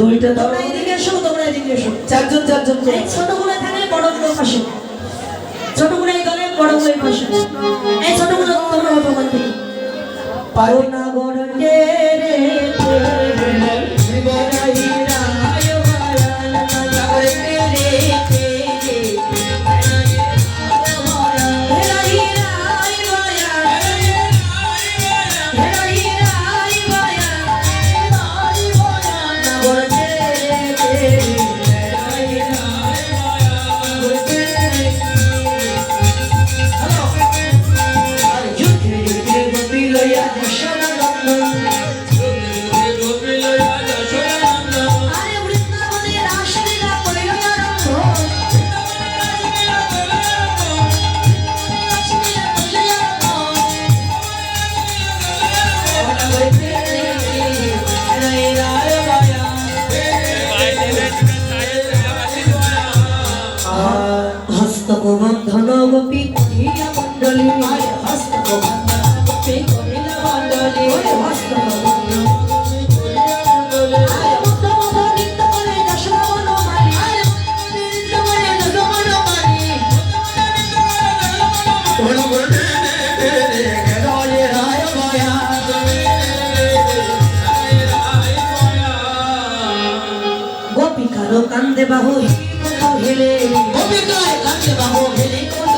দুইটা দাও। তোমরা এদিকে এসো তোমরা এদিকে এসো। চারজন চারজন করে। ছোটগুলো থাকে বড়গুলো পাশে। ছোটগুলো এই দলে বড়গুলো এই পাশে। এই ছোটগুলো তোমরা অপমান থেকে পারো না বড় রে? আরে মত নিত্য করে দশমন মারি গোপিকারো কান্দে বাহু হেলে। কবিতায় কাছে বাহু হেলি কত